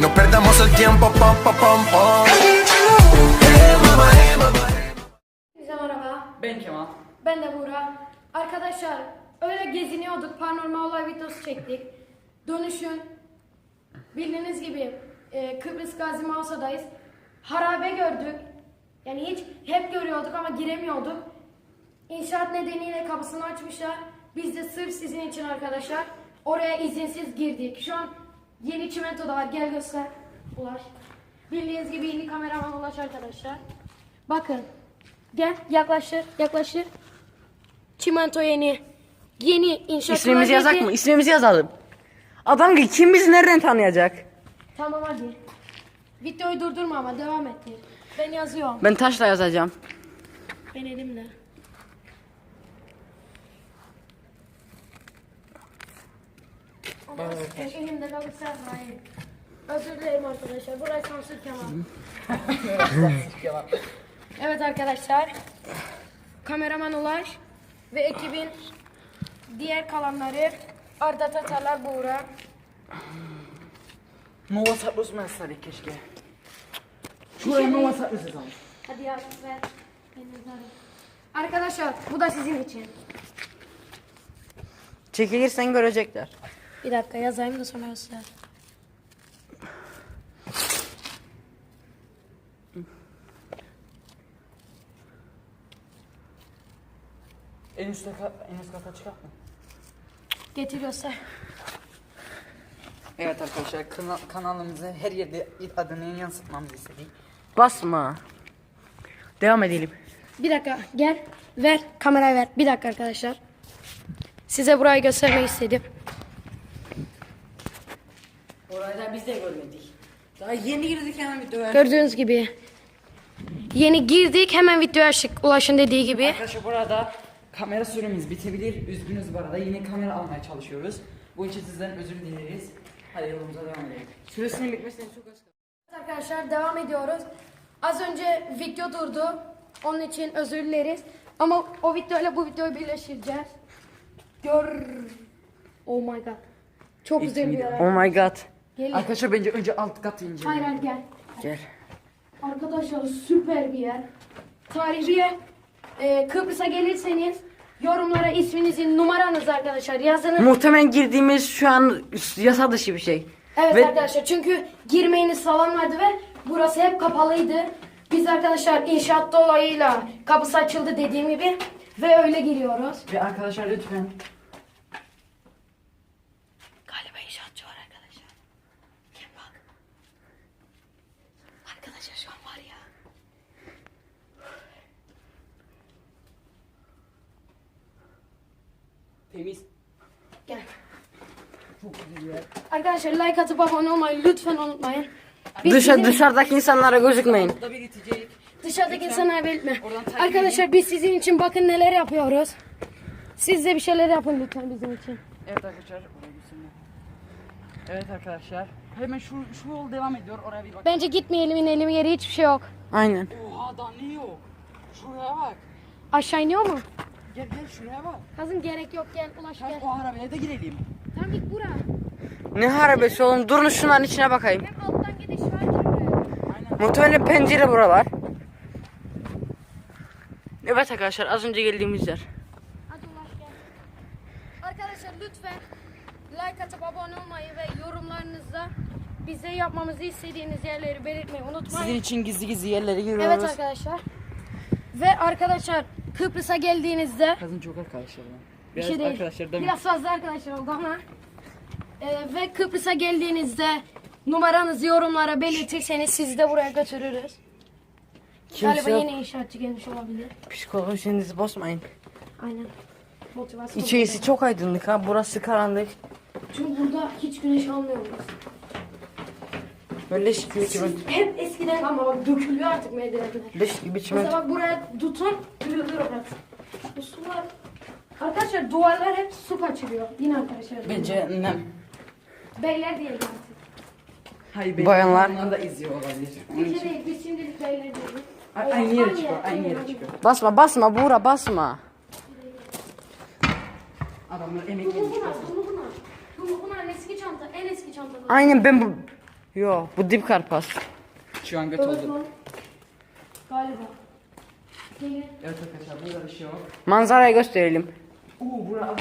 No perdamos el tiempo, pam, pam, pam, pam. Hey mama, hey mama. Bize merhaba. Ben Kemal. Ben de Buğra. Arkadaşlar öyle geziniyorduk. Paranormal olay videosu çektik. Dönüşün bildiğiniz gibi e, Kıbrıs Gazi Mausa'dayız. Harabe gördük. Yani hiç hep görüyorduk ama giremiyorduk. İnşaat nedeniyle kapısını açmışlar. Biz de sırf sizin için arkadaşlar oraya izinsiz girdik. Şu an yeni çimento da var. Gel göster. Ulaş. Bildiğiniz gibi yeni kameraman Ulaş arkadaşlar. Bakın. Gel yaklaştır yaklaştır. Çimento yeni. Yeni inşaat. İsmimizi yazak mı? İsmimizi yazalım. Adam ki kim bizi nereden tanıyacak? Tamam hadi. Videoyu durdurma ama devam ettir. Ben yazıyorum. Ben taşla yazacağım. Ben elimle. Ama elimde kalırsa hayır. Özür dilerim arkadaşlar. Burası sansür Kemal. evet arkadaşlar. Kameraman Ulaş ve ekibin diğer kalanları Arda Tatarlar Buğra. Nova Satlus mu yazsaydık keşke? Şuraya Nova Satlus yazalım. Hadi yaz ver. Ben. Arkadaşlar bu da sizin için. Çekilirsen görecekler. Bir dakika yazayım da sonra göster. En üstte en üst kata çıkart mı? Getir göster. Evet arkadaşlar kana- kanalımızı her yerde adını yansıtmamızı istedik. Basma. Devam edelim. Bir dakika gel. Ver kamerayı ver. Bir dakika arkadaşlar. Size burayı göstermek istedim. Orayı da biz de görmedik. Daha yeni girdik hemen videoya. Gördüğünüz gibi. Yeni girdik hemen videoya açtık. Ulaşın dediği gibi. Arkadaşlar burada kamera süremiz bitebilir. Üzgünüz bu arada. Yine kamera almaya çalışıyoruz. Bu için sizden özür dileriz. Hadi yolumuza devam edelim. Süresinin bitmesine çok az kaldı. Arkadaşlar devam ediyoruz. Az önce video durdu. Onun için özür dileriz. Ama o videoyla bu videoyu birleştireceğiz. Gör. Oh my god. Çok güzel bir yer. Oh my god. Gelin. Arkadaşlar bence önce alt katı inceleyelim. Hayır hayır gel. Gel. Arkadaşlar süper bir yer. Tarihi e, Kıbrıs'a gelirseniz yorumlara isminizi, numaranızı arkadaşlar yazın. Muhtemelen girdiğimiz şu an yasa dışı bir şey. Evet Ve- arkadaşlar çünkü girmeyiniz falan vardı ve burası hep kapalıydı. Biz arkadaşlar inşaat dolayıyla kapısı açıldı dediğim gibi ve öyle giriyoruz. Ve arkadaşlar lütfen Galiba inşaatçı var arkadaşlar. Gel bak. Arkadaşlar şu an var ya. Temiz. Gel. Çok güzel yer. Arkadaşlar like atıp abone olmayı lütfen unutmayın. Biz Dışa, sizin- dışarıdaki insanlara gözükmeyin. Burada bir itecek. Dışarıdaki insanlara belirtme. Oradan takip Arkadaşlar biz sizin için bakın neler yapıyoruz. Siz de bir şeyler yapın lütfen bizim için. Evet arkadaşlar. Oraya gitsinler. Evet arkadaşlar. Hemen şu, şu yol devam ediyor. Oraya bir bak. Bence gitmeyelim inelim yeri hiçbir şey yok. Aynen. Oha daha ne yok? Şuraya bak. Aşağı iniyor mu? Gel gel şuraya bak. Kazım gerek yok gel ulaş Gel gel. o arabaya da gidelim. Tamam git bura. Ne harabesi oğlum? Durun şunların içine bakayım. Hem alttan gidiş var ki buraya. Muhtemelen pencere buralar. Evet arkadaşlar az önce geldiğimiz yer. Hadi ulaş gel. Arkadaşlar lütfen like atıp abone olmayı ve yorumlarınızda bize yapmamızı istediğiniz yerleri belirtmeyi unutmayın. Sizin için gizli gizli yerlere giriyoruz. Evet arkadaşlar. Ve arkadaşlar Kıbrıs'a geldiğinizde Kazın çok arkadaşlar. bir Biraz şey değil. arkadaşlar da Biraz fazla arkadaşlar oldu ama. Ee, ve Kıbrıs'a geldiğinizde numaranızı yorumlara belirtirseniz sizi de buraya götürürüz. Galiba kimse yeni inşaatçı gelmiş olabilir. psikolojinizi bozmayın. Aynen. Motivasyon. İçerisi çok aydınlık ha. Burası karanlık. Çünkü burada hiç güneş almıyoruz. Böyle leş gibi çimen. Hep eskiden ama bak dökülüyor artık merdivenler. Leş gibi çimen. Mesela bak buraya tutun, dürülür orası. Bu sular... Arkadaşlar duvarlar hep su kaçırıyor. Yine arkadaşlar. Bence nem. Beyler diyelim artık. Hayır, Bayanlar. Onlar da izliyor olabilir. Onun Bir için. şey değil, biz şimdilik beyler diyelim. A- Aynı yere çıkıyor. Aynı yere çıkıyor. Basma basma Buğra basma. Adamlar emek Bunu yemiş. buna, bunu buna. Bunu buna eski çanta, en eski çanta. bu. Aynen ben bu Yo bu dip karpaz. Şu an göt oldu. Galiba. Evet arkadaşlar burada bir şey yok. Manzarayı gösterelim. Aslında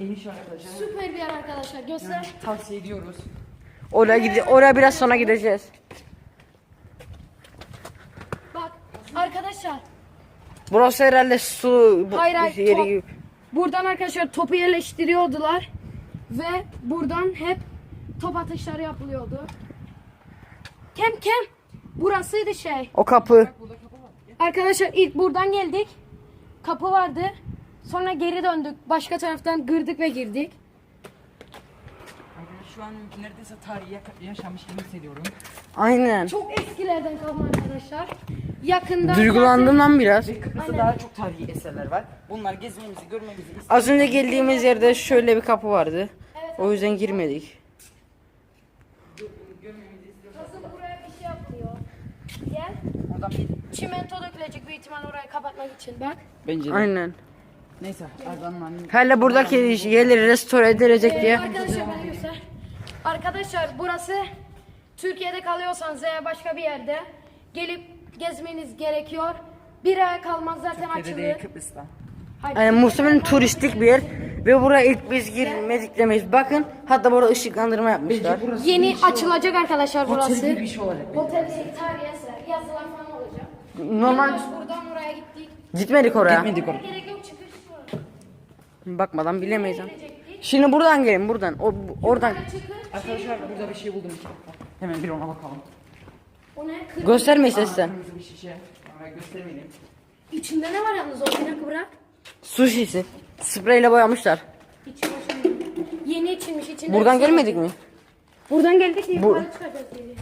bir iniş var arkadaşlar. Süper bir yer arkadaşlar. Göster. Tavsiye ediyoruz. Oraya gide oraya biraz sonra gideceğiz. Bak arkadaşlar. Burası herhalde su bu- Hayır hayır. yeri top. gibi. Buradan arkadaşlar topu yerleştiriyordular. Ve buradan hep top atışları yapılıyordu. Kem kem. Burasıydı şey. O kapı. Arkadaşlar ilk buradan geldik. Kapı vardı. Sonra geri döndük. Başka taraftan gırdık ve girdik. Şu an neredeyse tarihi yaşamış gibi hissediyorum. Aynen. Çok eskilerden kalma arkadaşlar. Yakında Duygulandım lan biraz. Ve Kıbrıs'ta daha çok tarihi eserler var. Bunlar gezmemizi, görmemizi istiyoruz. Az önce geldiğimiz yerde şöyle bir kapı vardı. O yüzden girmedik. Kızım buraya bir şey yapıyor. Gel. Oradan bir Çimento dökülecek büyük ihtimal orayı kapatmak için. Bak. bence de. Aynen. Neyse Arda'nın annem. Hele buradaki yerleri restore edilecek Ee, diye. arkadaşlar bana göster. Arkadaşlar burası Türkiye'de kalıyorsanız veya başka bir yerde gelip gezmeniz gerekiyor. Bir ay kalmaz zaten Türkiye'de değil açılır. Kıbrıs'ta. Hayır, Yani muhtemelen turistik bir yer. Ve buraya ilk biz girmedik demeyiz. Bakın hatta burada ışıklandırma yapmışlar. Yeni açılacak arkadaşlar Otel burası. gibi bir şey olacak. Otel değil, tarihi eser, yazılar falan olacak. Normal Yılbaşı buradan oraya gittik. gitmedik oraya. Gitmedik oraya. Gerek yok çıkış var. Bakmadan bilemeyiz. Gidecektik. Şimdi buradan gelin buradan. O, bu- oradan. Çıkış. Arkadaşlar burada bir şey buldum. Hemen bir ona bakalım. O ne? Kır- Gösterme istersen. Kırmızı bir şişe. Ama göstermeyelim. İçinde ne var yalnız o dakika bırak. Su şişesi. Spreyle boyamışlar. İçi boşuna. Yeni içilmiş içinde. Buradan şey gelmedik mi? Buradan geldik diye Bu- yukarı çıkacağız diye.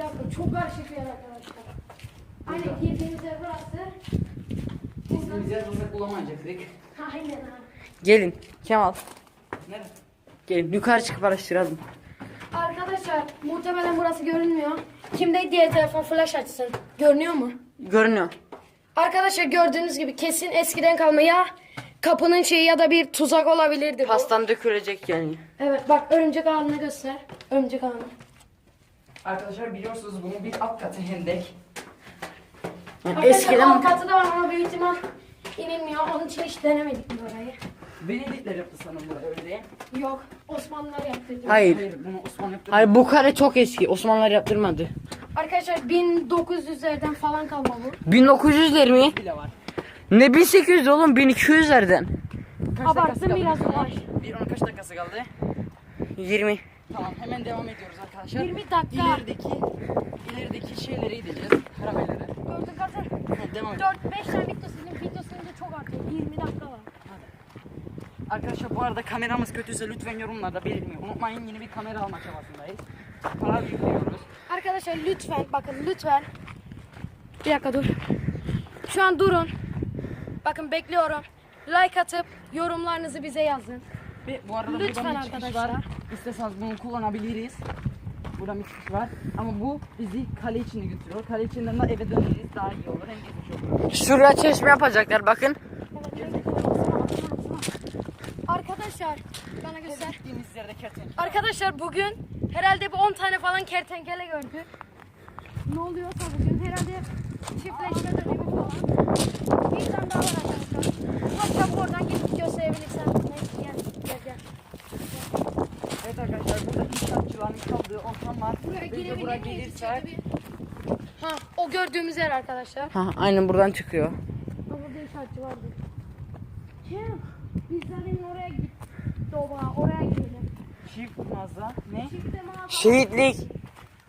Dakika çok karışık bir yer arkadaşlar. Aynen girdiğimiz yer burası. Biz yazmasak bulamayacaktık. Aynen ha. Gelin. Kemal. Nerede? Gelin yukarı çıkıp araştıralım. Arkadaşlar muhtemelen burası görünmüyor. Kimde diğer telefon flash açsın? Görünüyor mu? Görünüyor. Arkadaşlar gördüğünüz gibi kesin eskiden kalma ya kapının şeyi ya da bir tuzak olabilirdi bu. Pastan dökülecek yani. Evet bak örümcek ağını göster. Örümcek ağını. Arkadaşlar biliyorsunuz bunun bir alt katı hendek. Arkadaşlar eskiden alt katı da var ama büyük ihtimal inilmiyor. Onun için hiç denemedik bu orayı. Venedikler yaptı sanırım burada öyle. Yok Osmanlılar yaptırdı. Hayır. Hayır bunu Osmanlı yaptı. Hayır bu kare çok eski. Osmanlılar yaptırmadı. Arkadaşlar 1900'lerden falan kalma bu. 1900'ler mi? bile var. Ne 1800 oğlum 1200'lerden. Kaç Abarttım dakikası kaldı biraz yavaş. Bir onun kaç dakikası kaldı? 20. Tamam hemen devam ediyoruz arkadaşlar. 20 dakika. İlerideki, ilerideki şeylere gideceğiz. Karavellere. Gördük zaten Evet, devam edelim. 4-5 tane video sizin video sayınca çok artıyor. 20 dakika var. Arkadaşlar bu arada kameramız kötüyse lütfen yorumlarda belirtmeyi unutmayın. Yeni bir kamera alma çabasındayız. Para yüklüyoruz. Arkadaşlar lütfen bakın lütfen. Bir dakika dur. Şu an durun. Bakın bekliyorum. Like atıp yorumlarınızı bize yazın. Ve bu arada Lütfen buradan bir çıkış arkadaşlar. var. İsterseniz bunu kullanabiliriz. Buradan bir çıkış var. Ama bu bizi kale içine götürüyor. Kale içinden de eve döneriz. Daha iyi olur. Hem geçmiş olur. Şuraya çeşme yapacaklar bakın. Arkadaşlar bana göster. Gittiğimiz yerde kertenkele. Arkadaşlar bugün herhalde bir 10 tane falan kertenkele gördük. Ne oluyorsa bugün herhalde çiftleşme dönemi falan. Bir tane daha var arkadaşlar. Hatta oradan gidip gösterebilirsen. Neyse gel gel gel. Evet arkadaşlar burada inşaatçıların Buraya Biz de girebilir buraya gelirsek? Ha o gördüğümüz yer arkadaşlar. Ha, aynen buradan çıkıyor. Ha, Burada inşaatçı vardı. Kim? Biz zaten oraya gittik. Doba oraya gidelim. çift mağaza ne? Çifte mağaza. Şehitlik.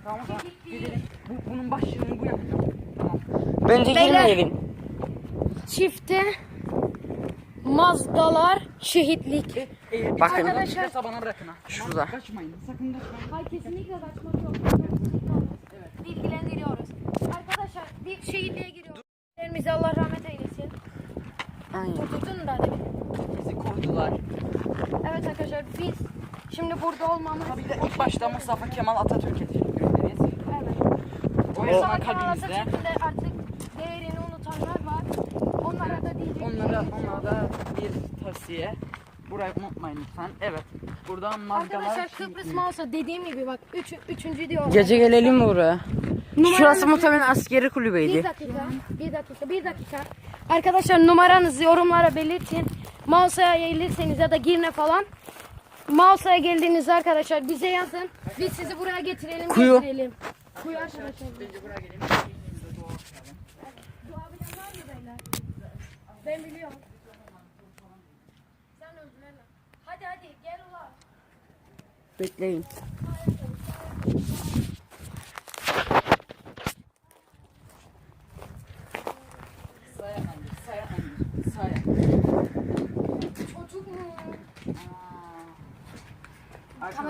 Tamam tamam. Gidelim. Bu, bunun başlığını bu yapacağım. Tamam. Bence Beyler. girmeyelim. Çifte mazdalar şehitlik. E, e, bir Bakın. tane Arkadaşlar- çıkarsa bana bırakın ha. Şurada. Kaçmayın. Sakın kaçmayın. Hayır kesinlikle kaçmak yok. Evet. Bilgilendiriyoruz. Arkadaşlar bir şehitliğe giriyoruz. Ellerimize Allah rahmet eylesin. Aynen. Tuttun da demin. Bizi korudular. Evet arkadaşlar biz şimdi burada olmamız... Tabii de ilk başta Mustafa Kemal Atatürk'e teşekkür ederiz. Evet. O Kemal kalbimizde. Artık değerini unutanlar var. Onlara da diyecek. Onlara, onlara da bir tavsiye. Burayı unutmayın lütfen. Evet. Burada mazgalar. Arkadaşlar Kıbrıs Mausa dediğim gibi bak üç, üçüncü diyor. Gece gelelim mi buraya? Numaranızı- Şurası muhtemelen askeri Bir kulübeydi. dakika, bir dakika, bir dakika. Arkadaşlar numaranızı yorumlara belirtin. Mausa'ya gelirseniz ya da Girne falan. Mausa'ya geldiğinizde arkadaşlar bize yazın. Biz sizi buraya getirelim, Kuyu. getirelim. Kuyu arkadaşlar. Bence buraya gelin. Elimizde dua okuyalım. Dua bilen var mı beyler? Ben biliyorum. Sen öldün hele. Hadi hadi gel ulan. Bekleyin.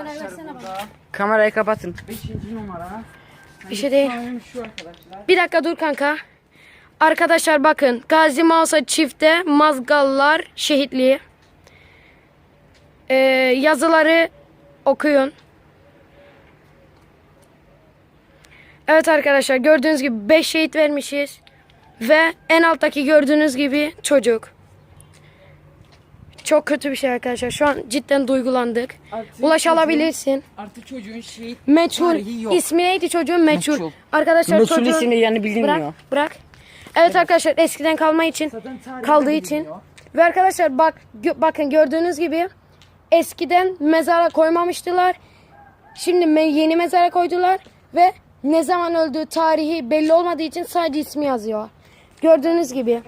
Versene burada Kamerayı kapatın. 5. numara. Bir şey değil. Şu arkadaşlar. Bir dakika dur kanka. Arkadaşlar bakın Gazi Mausa çifte Mazgallar şehitliği. Ee, yazıları okuyun. Evet arkadaşlar gördüğünüz gibi 5 şehit vermişiz. Ve en alttaki gördüğünüz gibi çocuk. Çok kötü bir şey arkadaşlar. Şu an cidden duygulandık. Artık Ulaş çocuğun- alabilirsin. Artık çocuğun şehit Meçhul. yok. İsmi neydi çocuğun? Meçhul. Meçhul. Arkadaşlar Meçhul çocuğun... ismi yani bilinmiyor. Bırak, bırak. Evet, arkadaşlar eskiden kalma için kaldığı için ve arkadaşlar bak gö- bakın gördüğünüz gibi eskiden mezara koymamıştılar. Şimdi me- yeni mezara koydular ve ne zaman öldüğü tarihi belli olmadığı için sadece ismi yazıyor. Gördüğünüz gibi.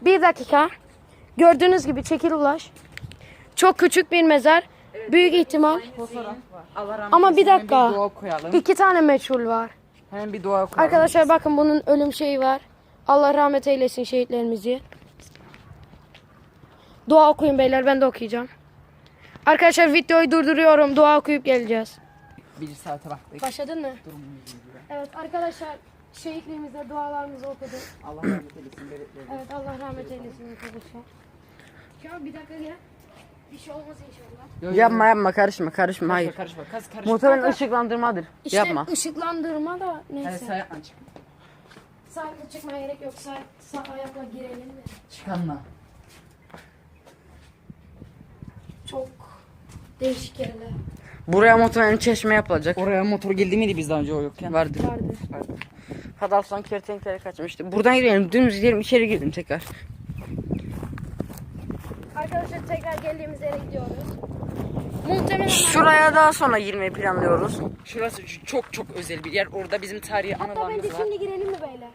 Bir dakika. Gördüğünüz gibi çekil ulaş. Çok küçük bir mezar. Büyük ihtimal. Ama bir dakika. Bir iki tane meçhul var. Hemen bir dua koyalım. Arkadaşlar bakın bunun ölüm şeyi var. Allah rahmet eylesin şehitlerimizi. Dua okuyun beyler ben de okuyacağım. Arkadaşlar videoyu durduruyorum. Dua okuyup geleceğiz. Bir saate baktık. Başladın mı? Evet arkadaşlar şehitliğimize dualarımızı okuduk. Allah rahmet eylesin. Evet Allah rahmet eylesin arkadaşlar. Ya bir dakika gel. Bir şey olmaz inşallah. Yapma yapma karışma karışma hayır. Karışma karışma. Kas karışma. Muhtemelen ışıklandırmadır. İşte Yapma. ışıklandırma da Hadi neyse. say yapma çık. Sağ çıkmaya gerek yok. Sağ, sağ ayakla girelim de. Çıkanla. Çok değişik yerler Buraya muhtemelen çeşme yapılacak. Oraya motor geldi miydi biz daha önce o yokken? Vardır. vardı. Kadalsan kertenkele kaçmıştı. Buradan girelim. Dümdüz gidelim içeri girelim tekrar. Arkadaşlar tekrar geldiğimiz yere gidiyoruz. Muhtemelen Şuraya daha sonra girmeyi planlıyoruz. Şurası çok çok özel bir yer. Orada bizim tarihi Hatta anılarımız bence var. şimdi girelim mi beyler?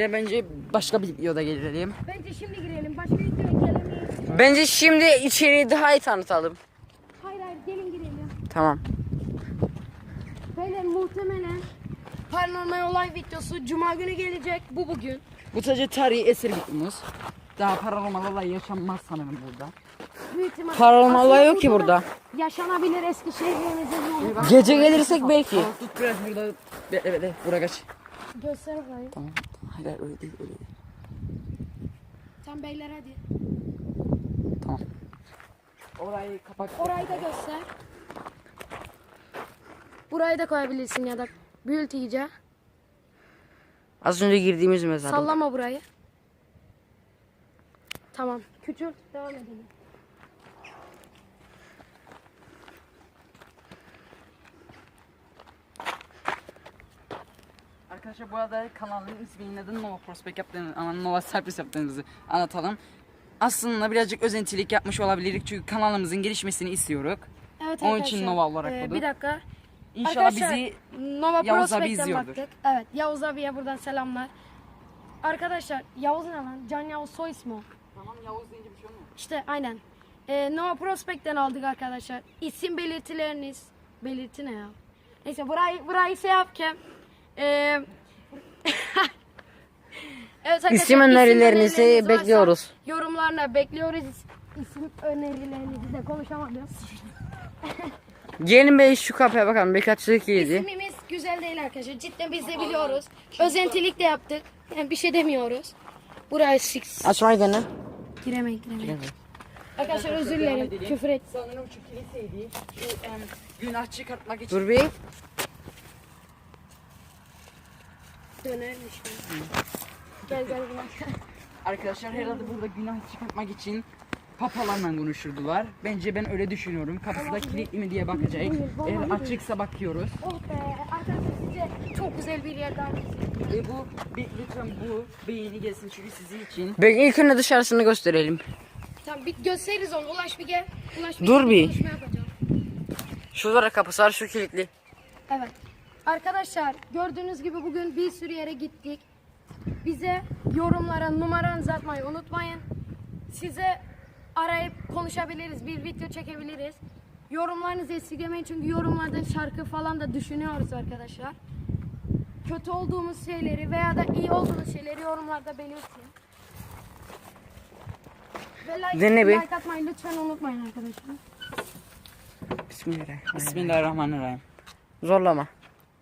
Ben, bence başka bir videoda gelelim. Bence şimdi girelim. Başka bir yere gelemeyiz. Bence şimdi içeriği daha iyi tanıtalım. Hayır hayır gelin girelim. Tamam. Beyler muhtemelen paranormal olay videosu cuma günü gelecek. Bu bugün. Bu sadece tarihi eser videomuz. Daha paranormal olay yaşanmaz sanırım burada. Büyük ihtimal. Paranormal olay yok ki burada da burada. Yaşanabilir eski şehrimizin yolu. Gece gelirsek belki. Tut biraz burada. Be- Evet evet buraya kaç. Göster orayı. Tamam. Hayır hayır öyle değil öyle değil. Sen beyler hadi. Tamam. Orayı kapat. Orayı da göster. Burayı da koyabilirsin ya da büyült iyice. Az önce girdiğimiz mezar. Sallama burayı. Tamam. Küçült. Devam edelim. Arkadaşlar bu arada kanalın ismini neden Nova Prospect yaptığını, ama Nova Cypress yaptığınızı anlatalım. Aslında birazcık özentilik yapmış olabilirik çünkü kanalımızın gelişmesini istiyoruz. Evet Onun arkadaşlar, için Nova olarak e, koyduk. Bir dakika. İnşallah Arkadaşlar, bizi Nova Yavuz abi Prospect'ten izliyordur. baktık. Evet Yavuz abiye buradan selamlar. Arkadaşlar Yavuz ne lan? Can Yavuz soy ismi o. Tamam Yavuz deyince bir şey olmuyor. İşte aynen. Ee, Nova Prospect'ten aldık arkadaşlar. İsim belirtileriniz. Belirti ne ya? Neyse burayı, burayı şey yapken. Ee, evet arkadaşlar, İsim önerilerinizi önerileriniz varsa bekliyoruz. Yorumlarına bekliyoruz. İsim önerilerinizi de konuşamadım. Gelin be şu kapıya bakalım. Birkaç dakika yedi. İsmimiz güzel değil arkadaşlar. Cidden biz de biliyoruz. Özentilik de yaptık. Yani bir şey demiyoruz. Burayı six. Açmayı dene. Giremeyin giremeyin. Arkadaşlar özür dilerim. Küfür et. Sanırım şu kiliseydi. Şu em, günah çıkartmak için. Dur bir. Dönermiş. Gel gel buraya. Arkadaşlar herhalde burada günah çıkartmak için papalarla konuşurdular. Bence ben öyle düşünüyorum. Kapısı da kilitli mi diye bakacak. Eğer açıksa bakıyoruz. Oh be arkadaşlar size çok güzel bir yer daha göstereyim. Ve bu bir, lütfen bu beğeni gelsin çünkü sizin için. Belki ilk önce dışarısını gösterelim. Tamam bir gösteririz onu. Ulaş bir gel. Ulaş Dur bir. konuşma yapacağım. Kapısı var şu kilitli. Evet. Arkadaşlar gördüğünüz gibi bugün bir sürü yere gittik. Bize yorumlara numaranızı atmayı unutmayın. Size arayıp konuşabiliriz, bir video çekebiliriz. Yorumlarınızı esirgemeyin çünkü yorumlardan şarkı falan da düşünüyoruz arkadaşlar. Kötü olduğumuz şeyleri veya da iyi olduğumuz şeyleri yorumlarda belirtin. Ve like, bir. like atmayı lütfen unutmayın arkadaşlar. Bismillahirrahmanirrahim. Bismillahirrahmanirrahim. Zorlama.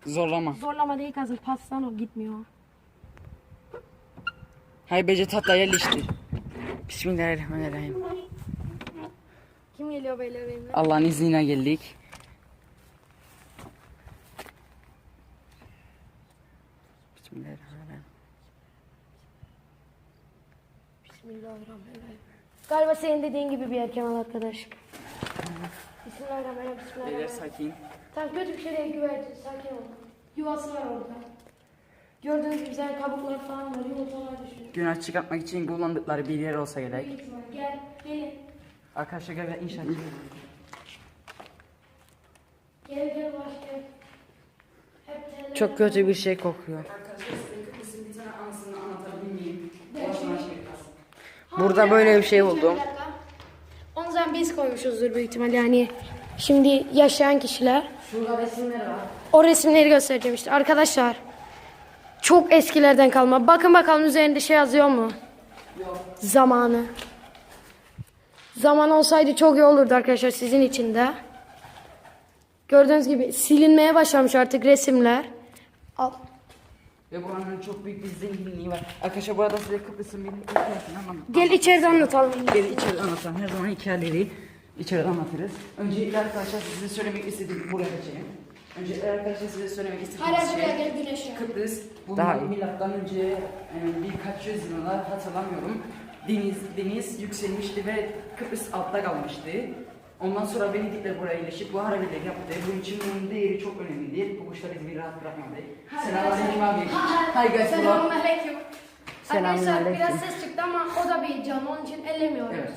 Zorlama. Zorlama değil kazın pastan o gitmiyor. Hay bece tatla yerleştir. Bismillahirrahmanirrahim. Kim geliyor beyler benimle? Allah'ın izniyle geldik. Bismillahirrahmanirrahim. Bismillahirrahmanirrahim. Galiba senin dediğin gibi bir yer Kemal arkadaş. Bismillahirrahmanirrahim. Beyler Bismillahirrahmanirrahim. sakin. Tamam kötü bir şey değil güvercin. Sakin ol. Yuvası var orada. Gördüğünüz gibi güzel kabuklar falan var. Yumurtalar düşüyor. Günah çıkartmak için kullandıkları bir yer olsa gerek. Büyük ihtimal. Gel. Gelin. Arkadaşlar gel inşaat. Gel gel baş gel. Hep teller. Çok kötü bir şey kokuyor. Arkadaşlar size Kıbrıs'ın bir tane anısını anlatabilir miyim? Boşuna şey kalsın. Burada böyle bir şey dakika. Onu zaman biz koymuşuzdur büyük ihtimal yani. Şimdi yaşayan kişiler. Şurada resimler var. O resimleri göstereceğim işte. Arkadaşlar çok eskilerden kalma. Bakın bakalım üzerinde şey yazıyor mu? Zamanı. Zaman olsaydı çok iyi olurdu arkadaşlar sizin için de. Gördüğünüz gibi silinmeye başlamış artık resimler. Al. Ve buranın çok büyük bir zenginliği var. Arkadaşlar bu arada size Kıbrıs'ın bir hikayesini. Gel içeride anlatalım. Gel içeride anlatalım. Her zaman hikayeleri içeride anlatırız. Öncelikle arkadaşlar size söylemek istediğim buraya geçeyim. Öncelikle arkadaşlar size söylemek istediğim Hala şey. buraya gel güneşe. Kıbrıs Daha iyi. bundan milattan önce e, birkaç yüz yılına hatırlamıyorum. Deniz deniz yükselmişti ve Kıbrıs altta kalmıştı. Ondan sonra Venedikler buraya yerleşip bu harabeleri yaptı. Bunun için bunun değeri çok önemlidir. Bu kuşlar bizi bir rahat bırakmadı. Selamünaleyküm abi. Hi guys. Selamünaleyküm. Arkadaşlar biraz ses çıktı ama o da bir canlı onun için ellemiyoruz. Evet.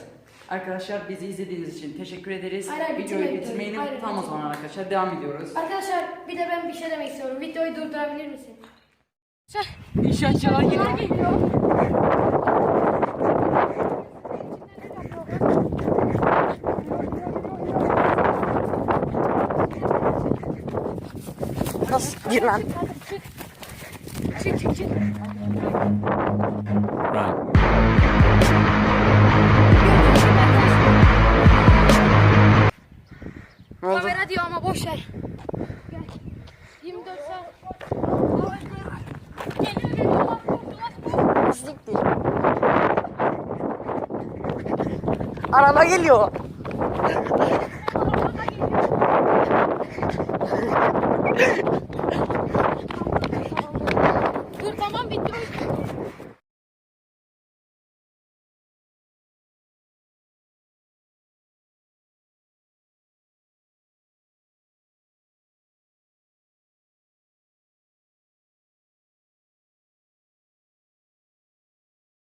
Arkadaşlar bizi izlediğiniz için teşekkür ederiz. Hayır, hayır, Videoyu bitirmeyelim. Hayır, Tamam o zaman arkadaşlar devam ediyoruz. Arkadaşlar bir de ben bir şey demek istiyorum. Videoyu durdurabilir misin? İnşaatçılar geliyor. Nasıl gir lan? Çık çık çık. Ne Kamera diyor ama boş ver. Gel. 24 saat. Geliyor geliyor. Siktir. Araba geliyor.